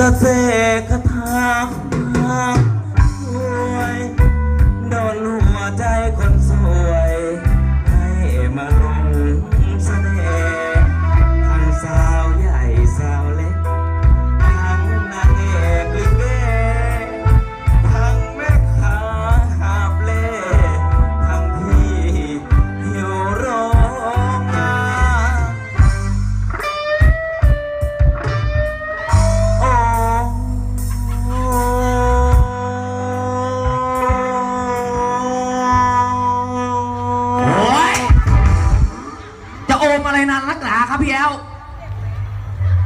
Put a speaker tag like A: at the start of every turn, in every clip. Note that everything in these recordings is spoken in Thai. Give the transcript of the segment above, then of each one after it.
A: จ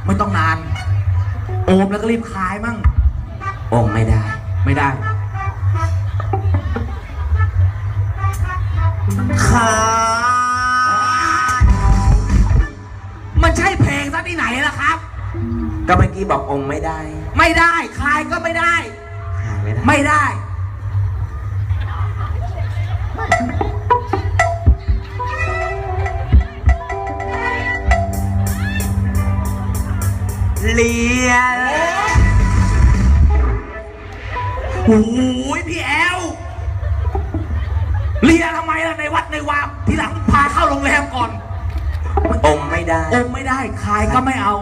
B: ไม่ต้องนาน โอมแล้วก็รีบคายมั่ง
A: โอ้ไม่ได้
B: ไม่ได้
A: ขา
B: มันใช่เพลงซะที่ไหนล่ะครับ
A: ก็เมื่อกี้บอกองค์ไม่ได้
B: ไม่ได้คายก็ไม่ได้
A: หาไม่ได้ เลีย
B: โอ้ยพี่แอลเลียทำไมล่ะในวัดในวามทีหลังพาเข้าโรงแรมก่อน
A: องค์ไม่ได้
B: โอมไม่ได้คายก็ไม่เอา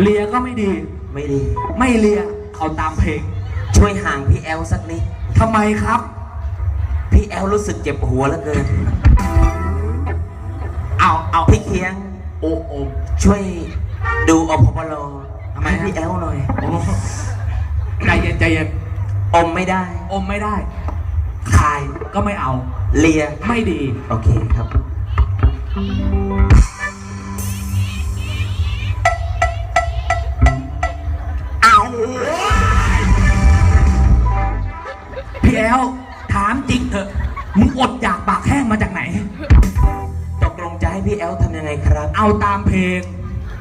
B: เลียก็ไม่ดี
A: ไม่ดี
B: ไม่เลียเอาตามเพลง
A: ช่วยห่างพี่แอลสักนิด
B: ทำไมครับ
A: พี่แอลรู้สึกเจ็บหัวเหลือเกิน
B: เอาเอา
A: พี่เคียง
B: โอโอม
A: ช่วยดูอพปล
B: ทำไม
A: ให้
B: ฮะ
A: พี่แอลหน่อย
B: โอ้ใจเย็นใจเย็น
A: อมไม่ได้
B: อมไม่ได้ คายก็ไม่เอา
A: เลีย
B: ไม่ดี
A: โอเคครับ
B: เอาพี่แอลถามจริงเถอะ มึงอดอยากปากแห้งมาจากไหน
A: ตกลงจะให้พี่แอลทำยังไงครับ
B: เอาตามเพลง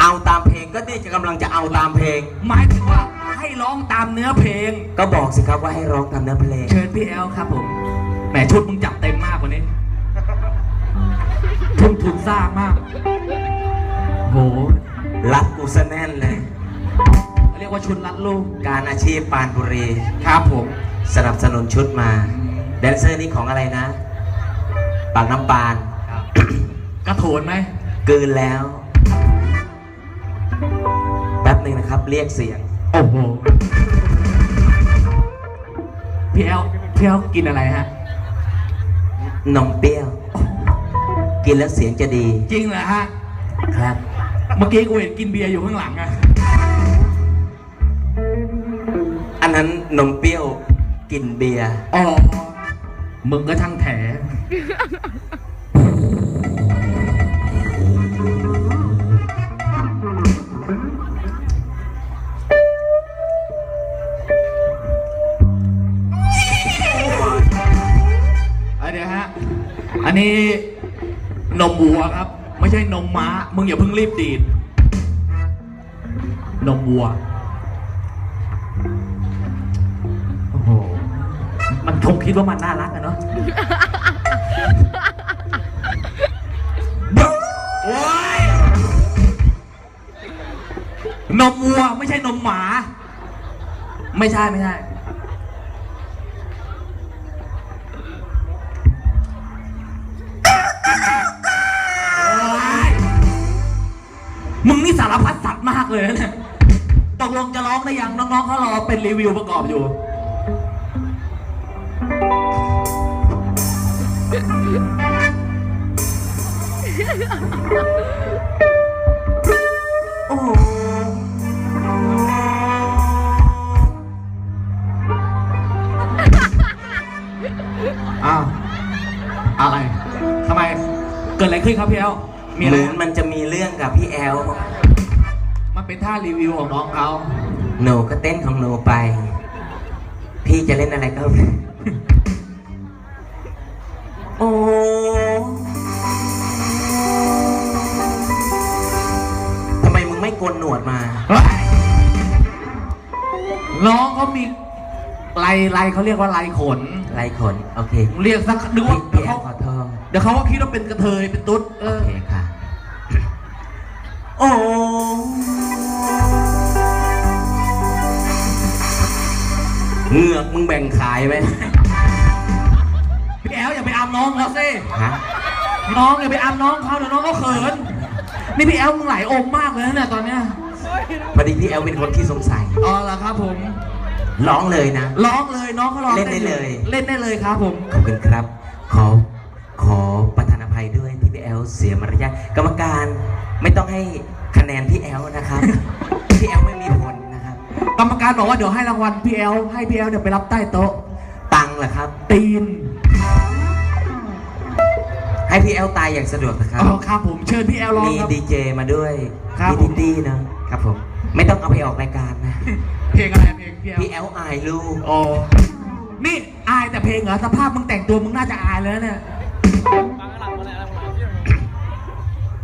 A: เอาตามเพลงก็นี่จะกำลังจะเอาตามเพลง
B: หมายถึงว่าให้ร้องตามเนื้อเพลง
A: ก็บอกสิครับว่าให้ร้องตามเนื้อเพลง
B: เชิญพี่แอลครับผมแหมชุดมึงจับเต็มมากกว่านี้ทุ่มทุนสร้างมากโห
A: รัดกูซะแน่นเลย
B: เรียกว่าชุดรัดลูก
A: การอาชีพปานบุรี
B: ครับผม
A: สนับสนุนชุดมา แดนเซอร์นี่ของอะไรนะ ปากน้ำปาน
B: กระโถนไหม
A: กลืนแล้ว แป๊บหนึ่งนะครับ เรียกเสียง
B: โอ้โห พี่แอลพี่แอลกินอะไรฮะ
A: นมเปรี้ยว กินแล้วเสียงจะดี
B: จริงเหรอฮะ
A: ครับ
B: เมื่อกี้กูเห็นกินเบียร์อยู่ข้างหลังอะ
A: อันนั้นนมเปรี้ยว กินเบียร์
B: อ๋อ มึงก็ช่างแถ มึงอย่าเพิ่งรีบดีดนมวัว โอ้โห มันคงคิดว่ามันน่ารักอะเนาะ โอ้ยนมวัวไม่ใช่นมหมา ไม่ใช่ไม่ใช่ ลงจะร้องได้ยังน้องๆเขารอเป็นรีวิวประกอบอยู่
A: โอ้โห
B: อ้าวอะไรทำไม เกิดอะไรขึ้นครับพี่แอลมี
A: เห
B: อะไร
A: มือนมันจะมีเรื่องกับพี่แอล
B: มัน เป็นท่ารีวิวของน้องเขา
A: หนูก็เต้นของหนูไป พี่จะเล่นอะไรก็ โอ้ทำไมมึงไม่โกนหนวดมา
B: น้องเขามีลายลายเขาเรียกว่าลายขน
A: ไรขน โอเค
B: เรียกสักนึก
A: พี่
B: ว่าเดี๋
A: พี่
B: ยว
A: แอ
B: เขา
A: ลขอโทษ
B: เดี๋ยวเขาก็คิดว่าเป็นกระเทยเป็นตุ๊ดเอ
A: โอ
B: อ
A: เคค่ะ โอ้ มึงแบ่งขายไหม
B: พี่แอลอย่าไปอามน้องเขาสิ
A: ฮะ
B: น้องอย่าไปอามน้องเขาเดี๋ยวน้องก็เขิน นี่พี่แอลมึงหลายองค์มากเลยนะเนี่ยตอนเนี้ย
A: พอดีพี่แอลเป็นคนที่สงสัย
B: อ๋อเหรอครับผม
A: ร้องเลยนะ
B: ร้องเลยน้องเขาร้อง
A: เล่นได้เลย
B: เล่นได้เลยครับผม
A: ขอบคุณครับ ขอขอประทานอภัยด้วยที่พี่แอลเสียมารยาทกรรมการไม่ต้องให้คะแนนพี่แอลนะครับ พี่แอลไม่มีผลนะครับ
B: กรรมการบอกว่าเดี๋ยวให้รางวัลพี่แอลให้พี่แอลเดี๋ยวไปรับใต้โต๊ะ
A: ตังค์เหรอครับ
B: ตีน
A: ให้พี่แอลตายอย่างสะดวกนะครับ
B: อ๋อครับผมเชิญพี่แอลร้อง
A: มี
B: ครับ
A: ดีเจมาด้วย
B: ครับ
A: มี
B: ผม
A: ดินดี้นะครับผม ไม่ต้องเอาไปออกรายการนะ
B: เพลงอะไรเพลงพี่แอล
A: พี่แอลอายลูก
B: อ๋อนี่อายแต่เพลงเหรอสภาพมึงแต่งตัวมึงน่าจะอายเลยนะเนี่ย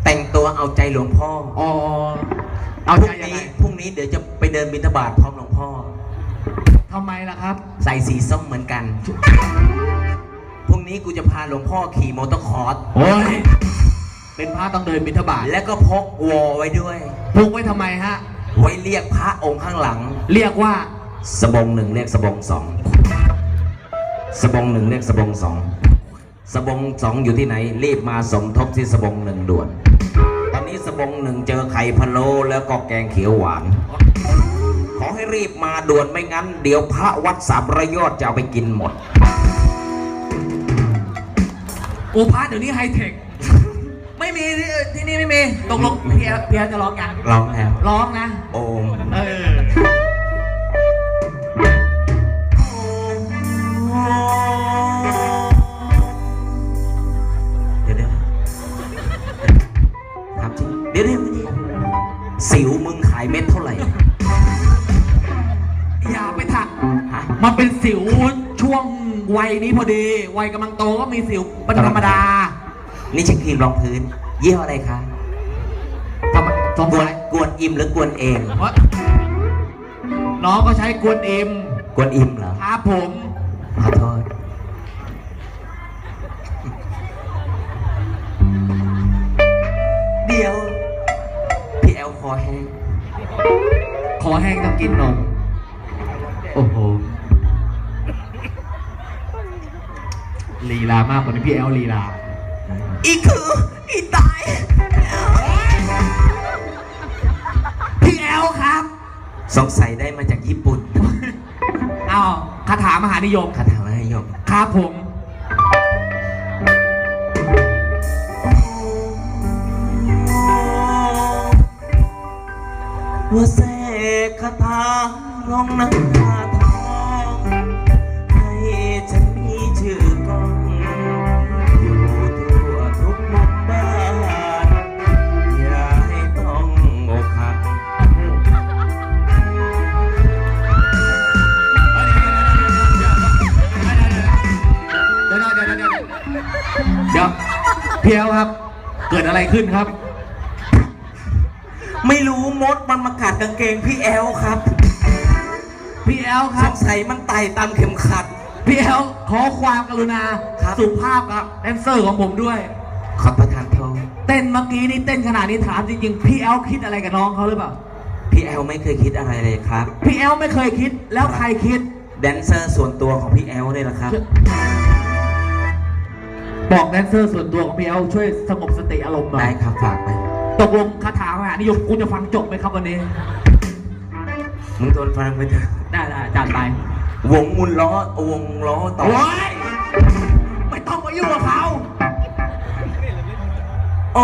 A: แต่งตัวเอาใจหลวงพ่อ
B: อ๋อ เอา
A: พรุ่
B: ใจ
A: ง
B: ยัง
A: นี้
B: ไง
A: พรุ่งนี้เดี๋ยวจะไปเดินบิณฑบาตพร้อมหลวงพ่อ
B: ทำไมล่ะครับ
A: ใส่สีส้มเหมือนกัน พรุ่งนี้กูจะพาหลวงพ่อขี่มอเตอร์คอร์ส
B: โอ้ยเป็นพระต้องเดินบิณฑบาต
A: แล้วก็พกวอไว้ด้วย
B: พกไว้ทำไมฮะ
A: ไว้เรียกพระองค์ข้างหลัง
B: เรียกว่า
A: สบงหนึ่งเรียกสบงสอง สบงหนึ่งเรียกสบงสอง สบงสองอยู่ที่ไหน รีบมาสมทบที่สบงหนึ่งด่วนตอ นนี้สบงหนึ่งเจอไข่พะโล้แล้วก็แกงเขียวหวาน ขอให้รีบมาด่วนไม่งั้น เดี๋ยวพระวัดสามระยอดจะเอาไปกินหมด
B: โอพระเดี๋ยวนี้ไฮเทค ไม่มีที่ที่นี่ไม่มี ตกลงพี่แอลพี่แอลจะร้องยัง
A: ร้องแล้ว
B: ร้องนะ
A: โอม
B: เออ
A: เม็ดเท่าไหร่
B: อย่าไปถัก
A: ฮะ
B: มันเป็นสิวช่วงวัยนี้พอดี วัยกำลังโตก็มีสิวเป็นธรรมดา
A: นี่ใช่ครีมรองพื้น ยี่ห้ออะไรคะ
B: ทำไมสง
A: กวน
B: สัย
A: กวนอิมหรือกวนเอง
B: ว่าน้องก็ใช้กวนเอ็ม
A: กวนอิมเหรอ
B: ครับผม
A: ขอโทษเดี๋ยวพี่แอลคอแห้ง
B: ขอแห้งต้องกินนม โอ้โห ลีลามากกว่านี้พี่แอลลีลา
A: อีคืออีตาย
B: พี่แอลครับ
A: สงสัยได้มาจากญี่ปุ่น
B: อ้าวคาถามหานิยม
A: คาถามให้ยม
B: ครับผม
A: ว่าเสกคาถาลองน้ำตาทองให้ฉันมีชื่อกอง อยู่ทั่วทุกมุมบ้านอย่าให้ต้องอกหัก
B: เดี๋ยวเดี๋ยวเดี๋ยวเดี๋ยวเดี๋ยวพี่แอลครับ เกิดอะไรขึ้นครับ
A: ไม่รู้มดมันมากัดกางเกงพี่แอลครับ
B: พี่แอลค
A: ส
B: รับ
A: งสัยมันไต่ตามเข็มขัด
B: พี่แอลขอความกรุณา
A: ครับ
B: สุภาพกับแดนเซอร์ของผมด้วย
A: ขอประทานโทษ
B: เต้นเมื่อกี้นี่เต้นขนาดนี้ถามจริงๆ พี่แอลคิดอะไรกับน้องเขาหรือเปล่า
A: พี่แอลไม่เคยคิดอะไรเลยครับ
B: พี่แอลไม่เคยคิดแล้วใครคิด
A: แดนเซอร์ส่วนตัวของพี่แอลเนี่ยนะครับ
B: บอกแดนเซอร์ส่วนตัวของพี่แอลช่วยสงบสติอารมณ์หน่อ
A: ได้
B: ย
A: ครับฝากไป
B: ตกลงคาถามหานิยมกูจะฟังจบไหมครับวันนี้
A: มึงทนฟังไปเถอะ
B: ได้ได้จัดไป
A: วงมุนล้อวงล้อต่อ
B: โอ้ยไม่ต้องมายุ่งกับเขา
A: โอ้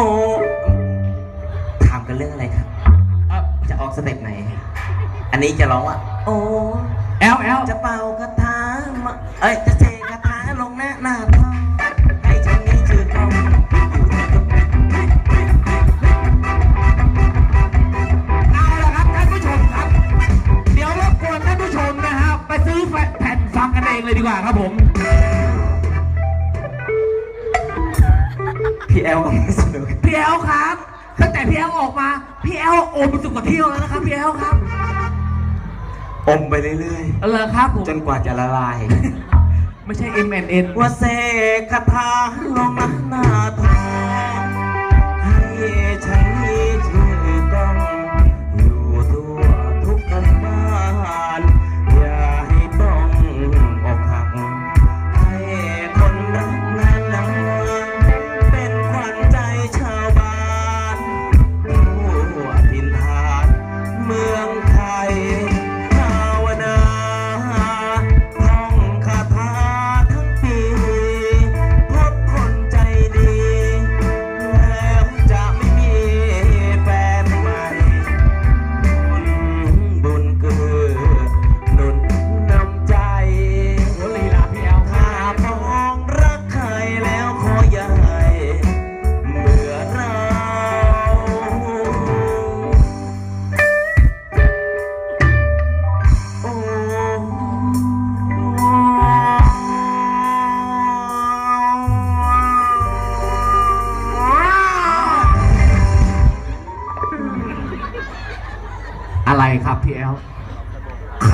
A: ถามกันเรื่องอะไรครับ
B: เอ่อ
A: จะออกสเต็ปไหน อันนี้จะร้องว่า โอ้
B: แอลแอล
A: จะเป่าคาถามาเอ้ย จะเสกคาถาลงหน้าหน้าท้อ อล
B: โอนไปสุดกว่าเที่ยวแล้วนะครับพี่แอลครับ
A: อมไปเรื่อย
B: เอาเลยครับผม
A: ๆ จนกว่าจะละลาย
B: ไม่ใช่ M N N
A: ว่าเสกคาถาลงหน้าหน้าท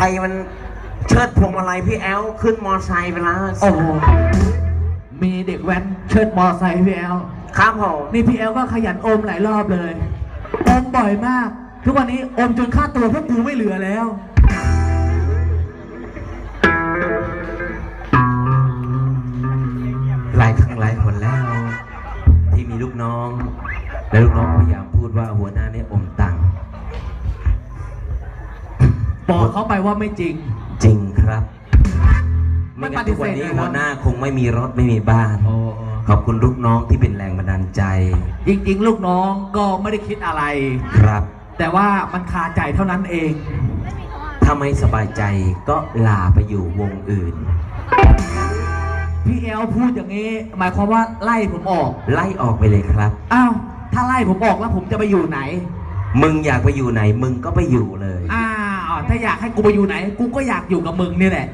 A: ใครมันเชิดพวงมาลัยพี่แอลขึ้นมอไซค์ไปแล้ว
B: โอ้โหมีเด็กแว้นเชิดมอไซค์พี่แอล
A: ครับผม
B: นี่พี่แอลก็ขยันอมหลายรอบเลยอมบ่อยมาก ทุกวันนี้อมจนค่าตัวพวกกูไม่เหลือแล้ว
A: ว่า
B: ไม่จริง
A: จริงครับ
B: ไม่
A: ไม่งั้น
B: ปฏิ
A: ทุก
B: เสธ
A: วันนี้
B: เลยนะ
A: หัวหน้าคงไม่มีรถไม่มีบ้าน
B: โอ้
A: ขอบคุณลูกน้องที่เป็นแรงบันดาลใจ
B: จริง ๆ ลูกน้องก็ไม่ได้คิดอะไร
A: ครับ
B: แต่ว่ามันคาใจเท่านั้นเอง
A: ถ้าไม่สบายใจก็ลาไปอยู่วงอื่น
B: พี่แอลพูดอย่างนี้ หมายความว่าไล่ผมออก
A: ไล่ออกไปเลยครับ
B: อ้าว ถ้าไล่ผมออกแล้วผมจะไปอยู่ไหน
A: มึงอยากไปอยู่ไหน มึงก็ไปอยู่เลย
B: อ้า วถ้าอยากให้กูไปอยู่ไหน กูก็อยากอยู่กับมึงนี่แหละ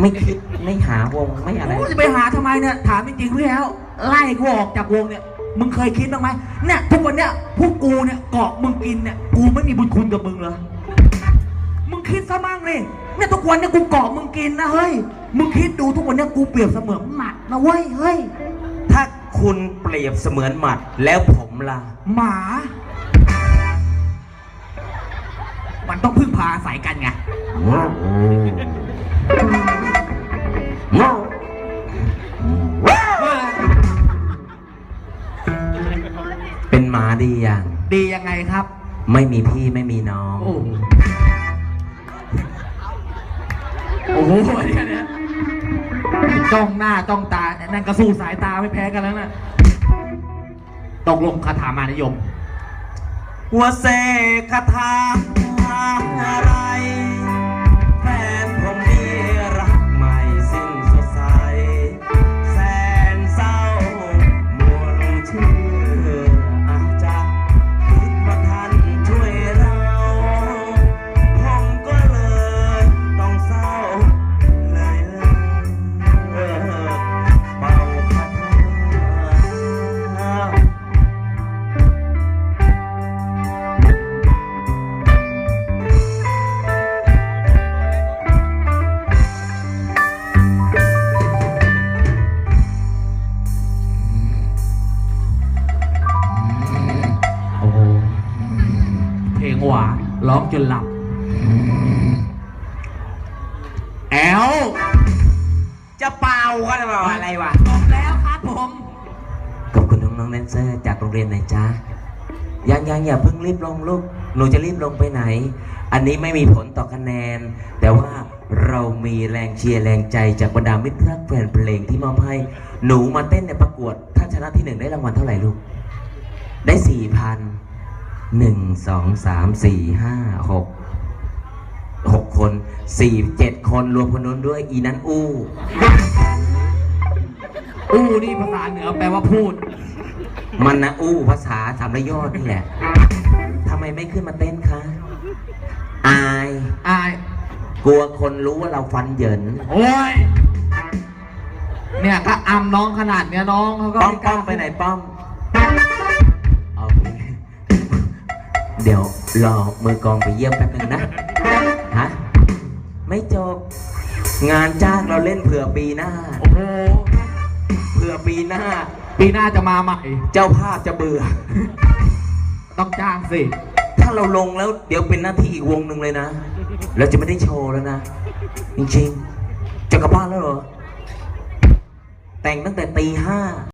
A: ไม่คิดไม่หาวงไม่อะไร
B: กูจะไปหาทำไมเนี่ย ถามจริงๆพี่แอลไล่กูออกจากวงเนี่ย มึงเคยคิดบ้างไหมเนี่ยทุกวันเนี่ยพวกกูเนี่ยเกาะมึงกินเนี่ย กูไม่มีบุญคุณกับมึงเหรอ มึงคิดซะมั่งเลยเนี่ยทุกวันเนี่ยกูเกาะมึงกินนะเฮ้ย มึงคิดดูทุกวันเนี่ยกูเปรียบเสมือนหมัดนะเว้ยเฮ้ย
A: ถ้าคุณเปรียบเสมือนหมัดแล้วผมล่ะ
B: หมา มันต้องพึ่งพาอาศัยกันไง
A: เป็นหมาดีอย่าง
B: ดียังไงครับ
A: ไม่มีพี่ไม่มีน้อง
B: โอ้โหโอ้โหเนี่ยเนี่ยจ้องหน้าจ้องตา นั่นก็สู้สายตาไม่แพ้กันแล้วนะตกลงคาถามานยม
A: หัวเสกคาถา อ ลง
B: หวานร้องจนหลับ แอล
A: จะเป่ากันหรือเปล่าอะไรวะ
B: จบแล้วครับผม
A: ขอบคุณน้องๆแดนเซอร์จากโรงเรียนไหนจ๊ะยังยังอย่าเพิ่งรีบลงลูก หนูจะรีบลงไปไหน อันนี้ไม่มีผลต่อคะแนน แต่ว่าเรามีแรงเชียร์แรงใจจากบรรดามิตรรักแฟนเพลงที่มอบให้ หนูมาเต้นในประกวด ถ้าชนะที่หนึ่งได้รางวัลเท่าไหร่ลูก ได้สี่พัน หนึ่งสองสามสี่ห้าหกหกคนสี่เจ็ดคนรวมคนนู้นด้วยอีนั้นอู้
B: อู้นี่ภาษาเหนือแปลว่าพูด
A: มันนะอู้ภาษาสามระยอดนี่แหละทำไมไม่ขึ้นมาเต้นคะ อาย
B: อาย
A: กลัวคนรู้ว่าเราฟันเหยิน
B: โอ้ย เนี่ยก็อำน้องขนาดเนี้ยน้องเขาก็
A: ป้อม
B: ม่ก
A: ป้
B: ล้า
A: อมไปไหนป้อม เดี๋ยวรอมือกลองไปเยี่ยมแป๊บนึงนะ ฮะ ไม่จบ งานจ้างเราเล่นเผื่อปีหน้า
B: โอ้โห
A: เผื่อปีหน้า
B: ปีหน้าจะมาใหม่
A: เจ้าภาพจะเบื่อ
B: ต้องจ้างสิ
A: ถ้าเราลงแล้วเดี๋ยวเป็นหน้าที่อีกวงหนึ่งเลยนะ เราจะไม่ได้โชว์แล้วนะ จริงๆ จะกลับบ้านแล้วเหรอ แต่งตั้งแต่ตีห้า